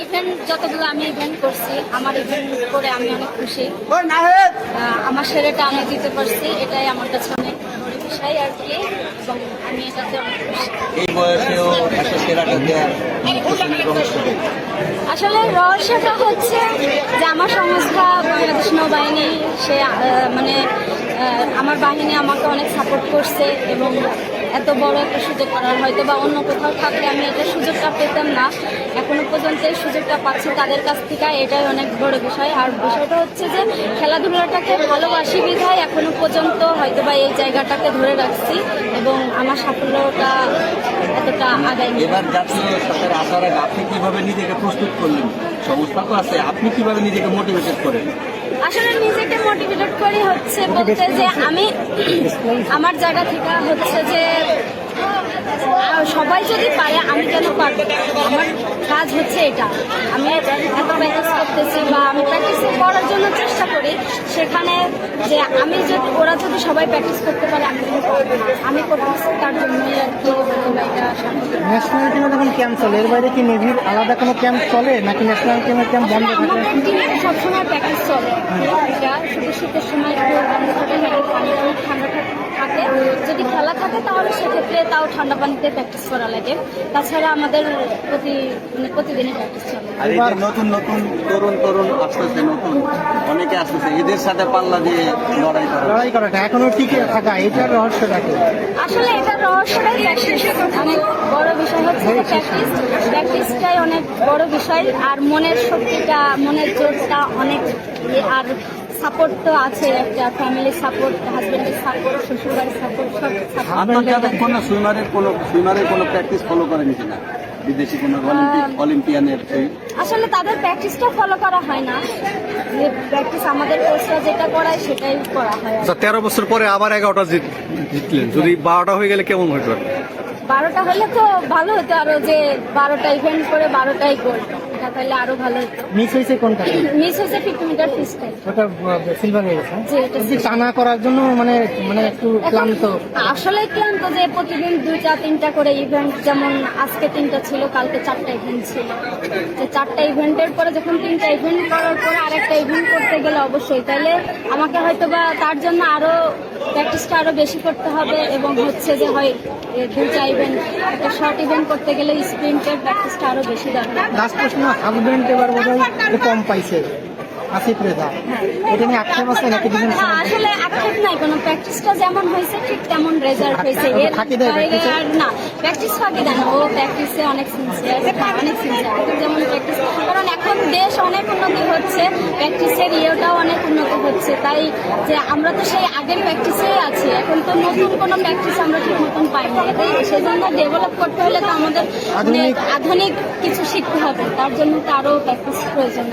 Event যতগুলো আমি event করছি আমার ইভেন্ট করে আমি অনেক খুশি আমার সেরাটা আমি দিতে পারছি এটাই আমার কাছে অনেক বিষয় আর কি এবং আমি এটাতে অনেক খুশি এই বয়সেও একটা সেরাটা দেওয়ার পেছনের রহস্য কি? আসলে রহস্যটা হচ্ছে যে আমার সংস্থা বাংলাদেশ নৌবাহিনী সে মানে আমার বাহিনী আমাকে অনেক সাপোর্ট করছে এবং এত বড় একটা সুযোগ করার হয়তো বা অন্য কোথাও থাকলে আমি এটা সুযোগটা পেতাম না। এখনও পর্যন্ত এই সুযোগটা পাচ্ছি তাদের কাছ থেকে, এটাই অনেক বড় বিষয়। আর বিষয়টা হচ্ছে যে, খেলাধুলাটাকে ভালোবাসি বিধায় এখনও পর্যন্ত হয়তো বা এই জায়গাটাকে ধরে রাখছি এবং আমার সাফল্যটা এতটা আগায় এবার জাতীয় সরকার আসার আগে আপনি কীভাবে নিজেকে প্রস্তুত করলেন? সংস্থা তো আছে, আপনি কীভাবে নিজেকে মোটিভেটেড করেন? আসলে নিজেকে মোটিভেটেড করি হচ্ছে বলতে যে আমি আমার জায়গা থেকে হচ্ছে যে সবাই যদি পারে, আমি কেন পারব আমার কাজ হচ্ছে এটা। আমি এত প্র্যাকটিস করতেছি বা আমি প্র্যাকটিস করার জন্য চেষ্টা করি সেখানে যে আমি যদি ওরা যদি সবাই প্র্যাকটিস করতে পারে আমি না। আমি করতেছি তার জন্যই আর কি। ন্যাশনাল ক্যাম্প চলে এর বাইরে কি নেভির আলাদা কোনো ক্যাম্প চলে? নাকি ন্যাশনাল টিমের ক্যাম্প বন্ধ থাকে? সবসময় প্র্যাকটিস চলে। শুধু শীতের সময় একটু থাকে নাকি ঠান্ডা ঠান্ডা থাকে। যদি খেলা থাকে তাহলে সেক্ষেত্রে তাও ঠান্ডা পানিতে প্র্যাকটিস করা লাগে। তাছাড়া আমাদের প্রতি মানে প্রতিদিনই প্র্যাকটিস চলে। আর এই যে নতুন নতুন তরুণ তরুণ আসতেছে নতুন অনেকে আসতেছে এদের সাথে পাল্লা দিয়ে লড়াই করা। লড়াই করাটা এখনও টিকে থাকা এটার রহস্যটা কি? আসলে এটা রহস্যটাই প্র্যাকটিস অনেক বড় বিষয় হচ্ছে প্র্যাকটিস প্র্যাকটিসটাই অনেক বড় বিষয় আর মনের শক্তিটা মনের জোরটা অনেক আর সাপোর্ট তো আছে একটা ফ্যামিলির সাপোর্ট হাজবেন্ডের সাপোর্ট শ্বশুরবাড়ির সাপোর্ট সব আন্তর্জাতিক সাপোর্ট কোনো সুইমারের কোনো সুইমারের কোনো প্র্যাকটিস ফলো করেন কিনা বিদেশি কোনো অলিম্পিয়ানের আসলে তাদের প্র্যাকটিসটা ফলো করা হয় না। যে প্র্যাকটিস আমাদের কোর্সরা যেটা করায় সেটাই করা হয়। আচ্ছা তেরো বছর পরে আবার এগারোটা জিত- জিতলেন। যদি বারোটা হয়ে গেলে কেমন হতো বারোটা হলে তো ভালো হতো আরও যে বারোটা ইভেন্ট করে বারোটাই গোল এটা তাহলে আরও ভালো হতো? মিস হয়েছে কোনটা? মিস হয়েছে ফিফটি মিটার ফিস্টাইল ওটা সিলভার হয়ে গেছে এটা যদি টানা করার জন্য মানে মানে একটু ক্লান্ত। আসলে ক্লান্ত যে প্রতিদিন দুইটা তিনটা করে ইভেন্ট যেমন আজকে তিনটা ছিল কালকে চারটা ইভেন্ট ছিল। যে চারটা ইভেন্টের পরে যখন তিনটা ইভেন্ট করার পরে আরেকটা ইভেন্ট করতে গেলে অবশ্যই। তাইলে আমাকে হয়তো বা তার জন্য আরও প্র্যাকটিসটা আরও বেশি করতে হবে এবং হচ্ছে যে হয় দু চাইবেন ইভেন্ট একটা শর্ট ইভেন্ট করতে গেলে স্প্রিন্টের প্র্যাকটিসটা আরও বেশি দরকার। লাস্ট প্রশ্ন হাজব্যান্ড এবার বোধ কম পাইছে। আসিফ রেজা। এটা নিয়ে আক্ষেপ আছে নাকি দুজন না আসলে আক্ষেপ নাই কোনো প্র্যাকটিসটা যেমন হয়েছে ঠিক তেমন রেজাল্ট হয়েছে। এর বাইরে আর না প্র্যাকটিস ফাঁকি দেয় না। ও প্র্যাকটিসে অনেক সিনসিয়ার অনেক সিনসিয়ার যেমন প্র্যাকটিস কারণ এখন দেশ অনেক উন্নতি হচ্ছে প্র্যাকটিসের ইয়েটাও অনেক উন্নতি হচ্ছে। তাই যে আমরা তো সেই আগের প্র্যাকটিসেই আছি এখন তো নতুন কোনো প্র্যাকটিস আমরা ঠিক মতন পাই না এটাই সেজন্য ডেভেলপ করতে হলে তো আমাদের আধুনিক- কিছু শিখতে হবে। তার জন্য তো আরও প্র্যাকটিস প্রয়োজন